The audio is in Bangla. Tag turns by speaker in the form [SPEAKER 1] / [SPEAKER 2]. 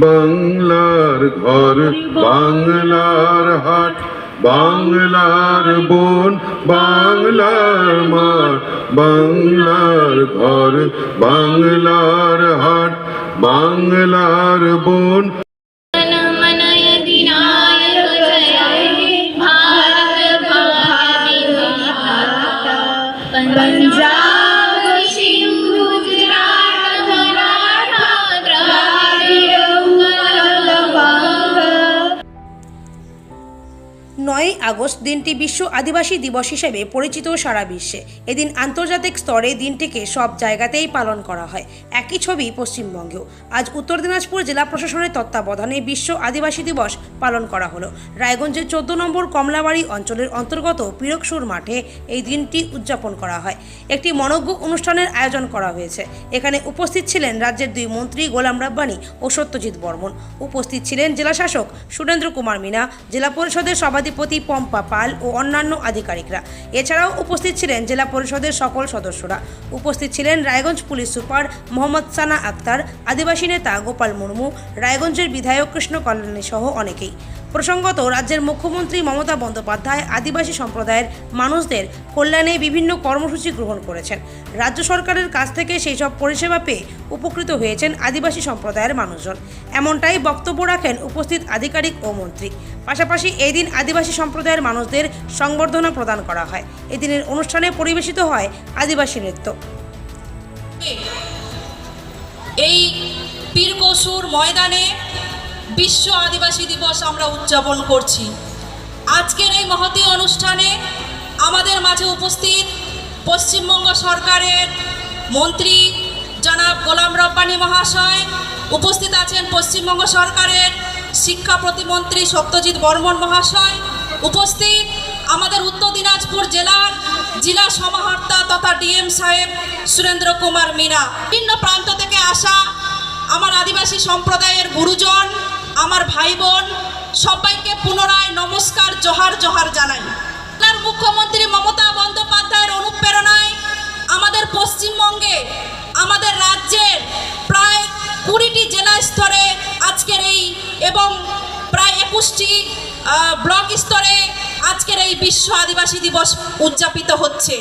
[SPEAKER 1] বাংলার ঘর বাংলার হাট বাংলার বোন বাংলার মাঠ বাংলার ঘর বাংলার হাট বাংলার বোন
[SPEAKER 2] নয়ই আগস্ট দিনটি বিশ্ব আদিবাসী দিবস হিসেবে পরিচিত সারা বিশ্বে। এদিন আন্তর্জাতিক স্তরে দিনটিকে সব জায়গাতেই পালন করা হয়। একই ছবি পশ্চিমবঙ্গেও। আজ উত্তর দিনাজপুর জেলা প্রশাসনের তত্ত্বাবধানে বিশ্ব আদিবাসী দিবস পালন করা হলো। রায়গঞ্জের চোদ্দ নম্বর কমলাবাড়ি অঞ্চলের অন্তর্গত পিরকসুর মাঠে এই দিনটি উদযাপন করা হয়। একটি মনজ্ঞ অনুষ্ঠানের আয়োজন করা হয়েছে। এখানে উপস্থিত ছিলেন রাজ্যের দুই মন্ত্রী গোলাম রাব্বানি ও সত্যজিৎ বর্মন। উপস্থিত ছিলেন জেলাশাসক সুরেন্দ্র কুমার মিনা, জেলা পরিষদের সভাধিপতি পম্পা পাল ও অন্যান্য আধিকারিকরা। এছাড়াও উপস্থিত ছিলেন জেলা পরিষদের সকল সদস্যরা। উপস্থিত ছিলেন রায়গঞ্জ পুলিশ সুপার মোহাম্মদ সানা আক্তার, আদিবাসী নেতা গোপাল মুর্মু, রায়গঞ্জের বিধায়ক কৃষ্ণ কল্যাণী সহ অনেকেই। প্রসঙ্গত রাজ্যের মুখ্যমন্ত্রী মমতা বন্দ্যোপাধ্যায় আদিবাসী সম্প্রদায়ের মানুষদের কল্যাণে বিভিন্ন কর্মসূচি গ্রহণ করেছেন। রাজ্য সরকারের কাছ থেকে সেই সব পরিষেবা পেয়ে উপকৃত হয়েছেন আদিবাসী সম্প্রদায়ের মানুষজন। এমনটাই বক্তব্য রাখেন উপস্থিত আধিকারিক ও মন্ত্রী। পাশাপাশি এই দিন আদিবাসী সম্প্রদায়ের মানুষদের সংবর্ধনা প্রদান করা হয়। এদিনের অনুষ্ঠানে পরিবেশিত হয় আদিবাসী নৃত্য।
[SPEAKER 3] এই পীরকসুর ময়দানে বিশ্ব আদিবাসী দিবস আমরা উদযাপন করছি। আজকের এই মহতি অনুষ্ঠানে আমাদের মাঝে উপস্থিত পশ্চিমবঙ্গ সরকারের মন্ত্রী জনাব গোলাম রব্বানী মহাশয়, উপস্থিত আছেন পশ্চিমবঙ্গ সরকারের শিক্ষা প্রতিমন্ত্রী সত্যজিৎ বর্মন মহাশয়, উপস্থিত আমাদের উত্তর দিনাজপুর জেলার জেলা সমাহর্তা তথা ডিএম সাহেব সুরেন্দ্র কুমার মিনা। বিভিন্ন প্রান্ত থেকে আসা আমার আদিবাসী সম্প্রদায়ের গুরুজন আমার ভাই বোন সবাইকে পুনরায় নমস্কার, জোহার জোহার জানাই। জেলার মুখ্যমন্ত্রী মমতা বন্দ্যোপাধ্যায়ের অনুপ্রেরণায় আমাদের পশ্চিমবঙ্গে, আমাদের রাজ্যের প্রায় কুড়িটি জেলা স্তরে আজকের এই এবং প্রায় একুশটি ব্লক স্তরে আজকের এই বিশ্ব আদিবাসী দিবস উদযাপিত হচ্ছে।